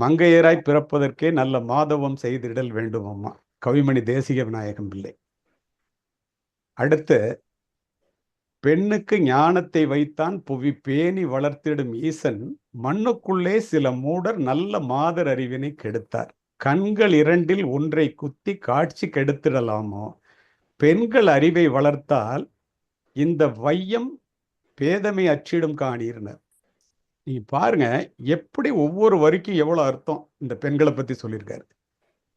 மங்கையராய் பிறப்பதற்கே நல்ல மாதவம் செய்திடல் வேண்டும் அம்மா கவிமணி தேசிக விநாயகம் பிள்ளை. அடுத்து பெண்ணுக்கு ஞானத்தை வைத்தான் புவி பேணி வளர்த்திடும் ஈசன் மண்ணுக்குள்ளே சில மூடர் நல்ல மாதர் அறிவினை கெடுத்தார். கண்கள் இரண்டில் ஒன்றை குத்தி காட்சி கெடுத்திடலாமோ? பெண்கள் அறிவை வளர்த்தால் இந்த வையம் பேதமை அச்சிடும் காணீர்னர். நீ பாருங்க எப்படி ஒவ்வொரு வரிக்கும் எவ்வளோ அர்த்தம் இந்த பெண்களை பத்தி சொல்லியிருக்காரு.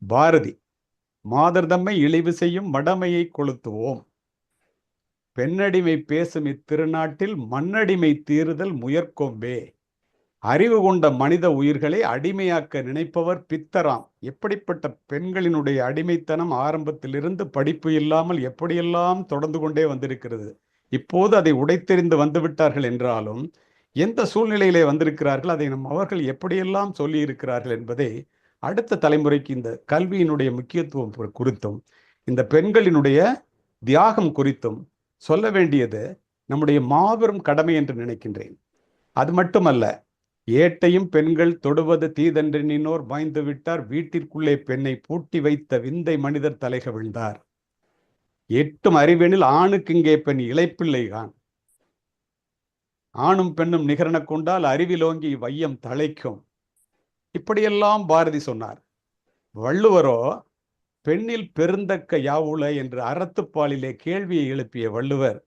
பாரதி மாதர் தம்மை இழிவு செய்யும் மடமையை கொளுத்துவோம். பெண்ணடிமை பேசும் இத்திருநாட்டில் மண்ணடிமை தீருதல் முயற்கொம்பே. அறிவு கொண்ட மனித உயிர்களை அடிமையாக்க நினைப்பவர் பித்தராம். எப்படிப்பட்ட பெண்களினுடைய அடிமைத்தனம் ஆரம்பத்திலிருந்து படிப்பு இல்லாமல் எப்படியெல்லாம் தொடர்ந்து கொண்டே வந்திருக்கிறது. இப்போது அதை உடைத்தெறிந்து வந்துவிட்டார்கள் என்றாலும் எந்த சூழ்நிலையிலே வந்திருக்கிறார்கள் அதை நம் அவர்கள் எப்படியெல்லாம் சொல்லி இருக்கிறார்கள் என்பதை அடுத்த தலைமுறைக்கு இந்த கல்வியினுடைய முக்கியத்துவம் குறித்தும் இந்த பெண்களினுடைய தியாகம் குறித்தும் சொல்ல வேண்டியது நம்முடைய மாபெரும் கடமை என்று நினைக்கின்றேன். அது மட்டுமல்ல ஏட்டையும் பெண்கள் தொடுவது தீதென்றெண்ணினோர் பாய்ந்து விட்டார் வீட்டிற்குள்ளே பெண்ணை பூட்டி வைத்த விந்தை மனிதர் தலைக விழுந்தார். எட்டும் அறிவெனில் ஆணுக்கு இங்கே பெண் இழைப்பில்லைகான் ஆணும் பெண்ணும் நிகரன கொண்டால் அறிவிலோங்கி வையம் தழைக்கும். இப்படியெல்லாம் பாரதி சொன்னார். வள்ளுவரோ பெண்ணில் பெருந்தக்க யாவுல என்று அறத்துப்பாலிலே கேள்வியை எழுப்பிய வள்ளுவர்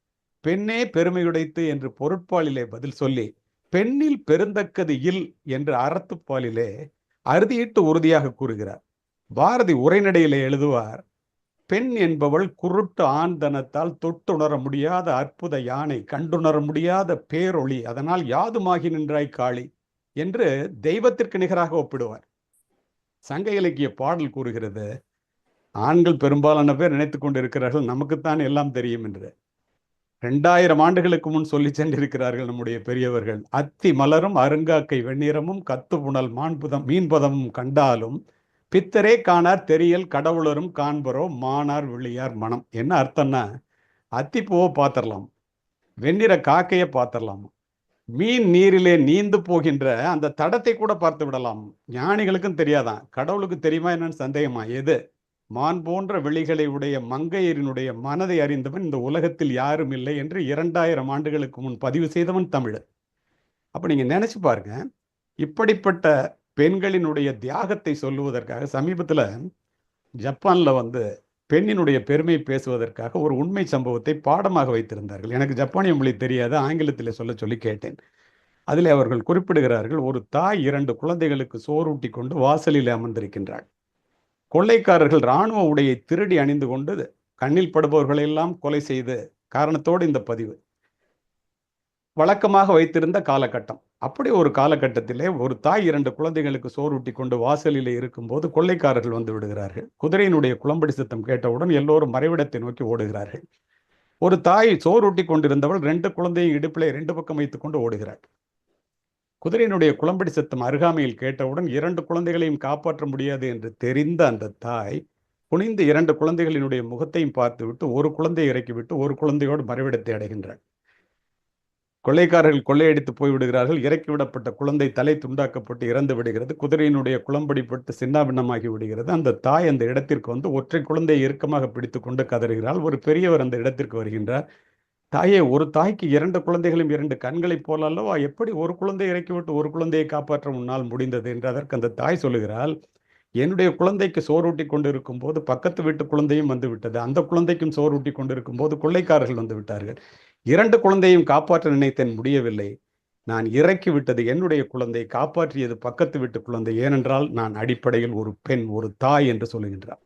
பெண்ணே பெருமையுடைத்து என்று பொருட்பாலிலே பதில் சொல்லி பெண்ணில் பெருந்தக்கது இல் என்று அறத்துப்பாலிலே அறுதியிட்டு உறுதியாக கூறுகிறார். பாரதி உரைநடையிலே எழுதுவார் பெண் என்பவள் குருட்டு ஆந்தனத்தால் தொட்டுணர முடியாத அற்புத யானை கண்டுணர முடியாத பேரொளி அதனால் யாதுமாகி நின்றாய் காளி என்று தெய்வத்திற்கு நிகராக ஒப்பிடுவார். சங்க இலக்கிய பாடல் கூறுகிறது ஆண்கள் பெரும்பாலான பேர் நினைத்து கொண்டிருக்கிறார்கள் நமக்குத்தான் எல்லாம் தெரியும் என்று. ரெண்டாயிரம் ஆண்டுகளுக்கு முன் சொல்லி சென்றிருக்கிறார்கள் நம்முடைய பெரியவர்கள். அத்தி மலரும் அருங்காக்கை வெண்ணிறமும் கத்து புனல் மான்புதம் மீன்பதமும் கண்டாலும் பித்தரே காணார் தெரியல் கடவுளரும் காண்பரோ மானார் விழியார் மனம். என்ன அர்த்தம்னா அத்திப்பூவை பார்த்துடலாம் வெண்ணிற காக்கையை பார்த்துடலாம் மீன் நீரிலே நீந்து போகின்ற அந்த தடத்தை கூட பார்த்து விடலாம். ஞானிகளுக்கும் தெரியாதான். கடவுளுக்கு தெரியுமா என்னன்னு சந்தேகமா? எது? மான் போன்ற விழிகளை உடைய மங்கையரினுடைய மனதை அறிந்தவன் இந்த உலகத்தில் யாரும் இல்லை என்று இரண்டாயிரம் ஆண்டுகளுக்கு முன் பதிவு செய்தவன் தமிழ் அப்போ நீங்கள் நினச்சி பாருங்க இப்படிப்பட்ட பெண்களினுடைய தியாகத்தை சொல்லுவதற்காக சமீபத்தில் ஜப்பானில் வந்து பெண்ணினுடைய பெருமை பேசுவதற்காக ஒரு உண்மை சம்பவத்தை பாடமாக வைத்திருந்தார்கள். எனக்கு ஜப்பானிய மொழி தெரியாது ஆங்கிலத்தில் சொல்ல சொல்லி கேட்டேன். அதில் அவர்கள் குறிப்பிடுகிறார்கள் ஒரு தாய் இரண்டு குழந்தைகளுக்கு சோறூட்டி கொண்டு வாசலில் அமர்ந்திருக்கின்றாள். கொள்ளைக்காரர்கள் இராணுவ உடையை திருடி அணிந்து கொண்டு கண்ணில் படுபவர்களெல்லாம் கொலை செய்து காரணத்தோடு இந்த பதிவு. வழக்கமாக வைத்திருந்த காலகட்டம். அப்படி ஒரு காலகட்டத்திலே ஒரு தாய் இரண்டு குழந்தைகளுக்கு சோறுட்டி கொண்டு வாசலிலே இருக்கும்போது கொள்ளைக்காரர்கள் வந்து விடுகிறார்கள். குதிரையினுடைய குளம்படி சத்தம் கேட்டவுடன் எல்லோரும் மறைவிடத்தை நோக்கி ஓடுகிறார்கள். ஒரு தாய் சோறுட்டி கொண்டிருந்தவள் ரெண்டு குழந்தையும் இடுப்பிலே ரெண்டு பக்கம் வைத்துக் கொண்டு ஓடுகிறாள். குதிரையினுடைய குளம்படி சத்தம் அருகாமையில் கேட்டவுடன் இரண்டு குழந்தைகளையும் காப்பாற்ற முடியாது என்று தெரிந்த அந்த தாய் குனிந்து இரண்டு குழந்தைகளினுடைய முகத்தையும் பார்த்துவிட்டு ஒரு குழந்தையை இறக்கிவிட்டு ஒரு குழந்தையோடு மறைவிடத்தை அடைகின்றாள். கொள்ளைக்காரர்கள் கொள்ளையடித்து போய்விடுகிறார்கள். இறக்கிவிடப்பட்ட குழந்தை தலை துண்டாக்கப்பட்டு இறந்து விடுகிறது. குதிரையினுடைய குளம்படிப்பட்டு சின்னாபின்னமாகி விடுகிறது. அந்த தாய் அந்த இடத்திற்கு வந்து ஒற்றை குழந்தையை இறுக்கமாக பிடித்து கொண்டு கதறுகிறாள். ஒரு பெரியவர் அந்த இடத்திற்கு வருகின்றார். தாயே ஒரு தாய்க்கு இரண்டு குழந்தைகளும் இரண்டு கண்களைப் போல அல்லவா? எப்படி ஒரு குழந்தை இறக்கிவிட்டு ஒரு குழந்தையை காப்பாற்ற முன்னால் முடிந்தது என்று அதற்கு அந்த தாய் சொல்லுகிறாள். என்னுடைய குழந்தைக்கு சோறூட்டி கொண்டிருக்கும் போது பக்கத்து வீட்டு குழந்தையும் வந்து விட்டது. அந்த குழந்தைக்கும் சோறூட்டி கொண்டிருக்கும் போது கொள்ளைக்காரர்கள் வந்து விட்டார்கள். இரண்டு குழந்தையும் காப்பாற்ற நினைத்தேன் முடியவில்லை. நான் இறக்கி விட்டது என்னுடைய குழந்தை காப்பாற்றியது பக்கத்து வீட்டு குழந்தை. ஏனென்றால் நான் அடிப்படையில் ஒரு பெண் ஒரு தாய் என்று சொல்லுகின்றார்.